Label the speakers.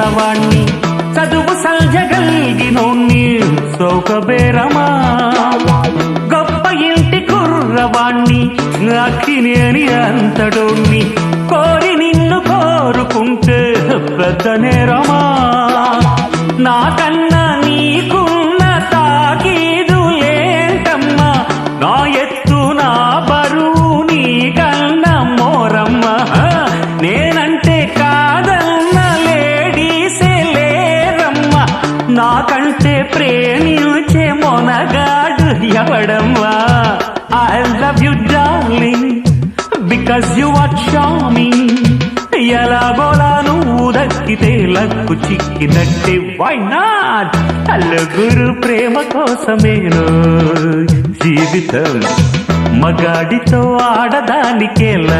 Speaker 1: ఉన్నవాణ్ణి. చదువు సల్జగలిగినోణ్ణి సౌకబేరమా గొప్ప ఇంటి కుర్రవాణ్ణి అక్కినేని అంతడోణ్ణి కోరి నిన్ను కోరుకుంటే పెద్ద నేరమా నాకన్నా నాకంటే ప్రేమించే మొనగాడు ఎవడమ్మా? I love you darling because you are charming ఎలాగోలా నువ్వు దక్కితే లక్కు చిక్కినట్టే? వై నాట్ అల్లగురు ప్రేమ కోసమేను జీవితం మగాడితో ఆడదానికేలా?